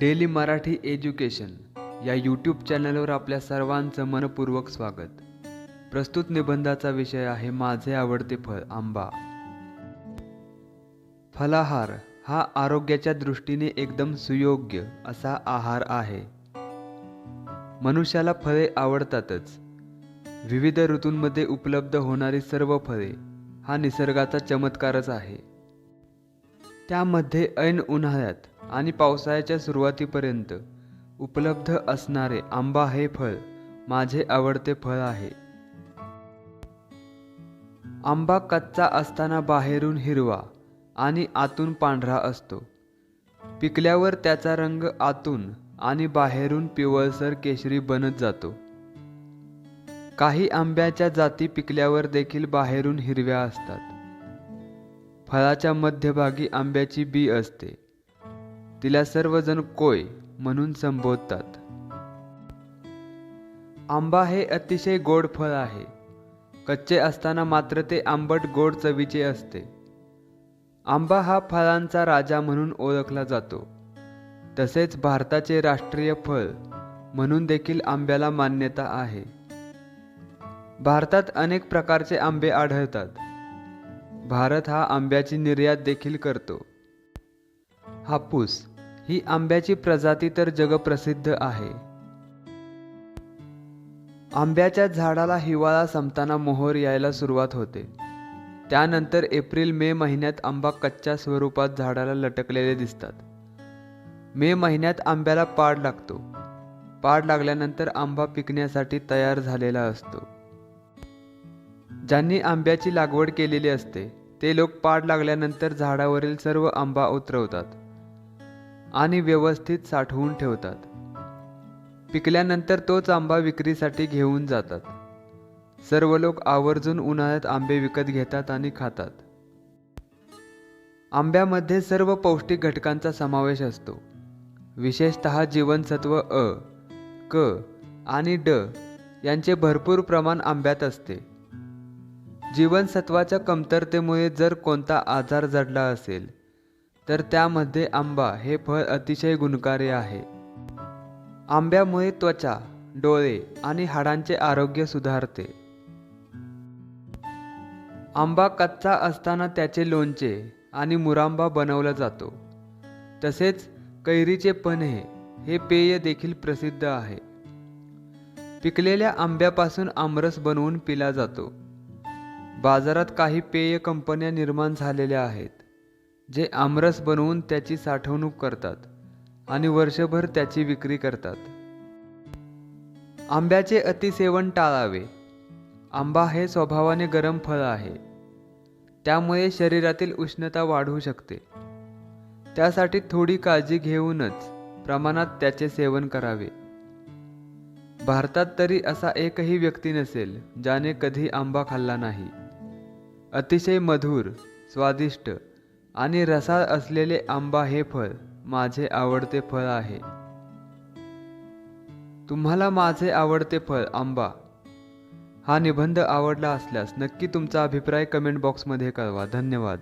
Daily Marathi education या YouTube चॅनलवर आपल्या सर्वांचं मनपूर्वक स्वागत. प्रस्तुत निबंधाचा विषय आहे माझे आवडते फळ आंबा. फलाहार हा आरोग्याच्या दृष्टीने एकदम सुयोग्य असा आहार आहे. मनुष्याला फळे आवडतातच. विविध ऋतूंमध्ये उपलब्ध होणारी सर्व फळे हा निसर्गाचा चमत्कारच आहे. त्यामध्ये ऐन उन्हाळ्यात आणि पावसाळ्याच्या सुरुवातीपर्यंत उपलब्ध असणारे आंबा हे फळ माझे आवडते फळ आहे. आंबा कच्चा असताना बाहेरून हिरवा आणि आतून पांढरा असतो. पिकल्यावर त्याचा रंग आतून आणि बाहेरून पिवळसर केशरी बनत जातो. काही आंब्याच्या जाती पिकल्यावर देखील बाहेरून हिरव्या असतात. फळाच्या मध्यभागी आंब्याची बी असते. तिला सर्वजण कोय म्हणून संबोधतात. आंबा हे अतिशय गोड फळ आहे. कच्चे असताना मात्र ते आंबट गोड चवीचे असते. आंबा हा फळांचा राजा म्हणून ओळखला जातो. तसेच भारताचे राष्ट्रीय फळ म्हणून देखील आंब्याला मान्यता आहे. भारतात अनेक प्रकारचे आंबे आढळतात. भारत हा आंब्याची निर्यात देखील करतो. हापूस ही आंब्याची प्रजाती तर जगप्रसिद्ध आहे. आंब्याच्या झाडाला हिवाळा संपताना मोहर यायला सुरुवात होते. त्यानंतर एप्रिल मे महिन्यात आंबा कच्च्या स्वरूपात झाडाला लटकलेले दिसतात. मे महिन्यात आंब्याला पाड लागतो. पाड लागल्यानंतर आंबा पिकण्यासाठी तयार झालेला असतो. ज्यांनी आंब्याची लागवड केलेली असते ते लोक पाड लागल्यानंतर झाडावरील सर्व आंबा उतरवतात. आणि व्यवस्थित साठवून ठेवतात. पिकल्यानंतर तोच आंबा विक्रीसाठी घेऊन जातात. सर्व लोक आवर्जून उन्हाळ्यात आंबे विकत घेतात आणि खातात. आंब्यामध्ये सर्व पौष्टिक घटकांचा समावेश असतो. विशेषतः जीवनसत्व अ क आणि ड यांचे भरपूर प्रमाण आंब्यात असते. जीवनसत्वाच्या कमतरतेमुळे जर कोणता आजार जडला असेल तर त्यामध्ये आंबा हे फळ अतिशय गुणकारी आहे. आंब्यामुळे त्वचा डोळे आणि हाडांचे आरोग्य सुधारते. आंबा कच्चा असताना त्याचे लोणचे आणि मुरांबा बनवला जातो. तसेच कैरीचे पन्हे हे पेय देखील प्रसिद्ध आहे. पिकलेल्या आंब्यापासून आमरस बनवून पिला जातो. बाजारात काही पेय कंपन्या निर्माण झालेल्या आहेत. जे आमरस बनवून त्याची साठवणूक करतात आणि वर्षभर त्याची विक्री करतात. आंब्याचे अतिसेवन टाळावे. आंबा हे स्वभावाने गरम फळ आहे. त्यामुळे शरीरातील उष्णता वाढू शकते. त्यासाठी थोडी काळजी घेऊनच प्रमाणात त्याचे सेवन करावे. भारतात तरी असा एकही व्यक्ती नसेल ज्याने कधी आंबा खाल्ला नाही. अतिशय मधुर स्वादिष्ट आणि रसाळ असलेले आंबा हे फळ माझे आवडते फळ आहे. तुम्हाला माझे आवडते फळ आंबा. हा निबंध आवडला असल्यास नक्की तुमचा अभिप्राय कमेंट बॉक्समध्ये कळवा. धन्यवाद.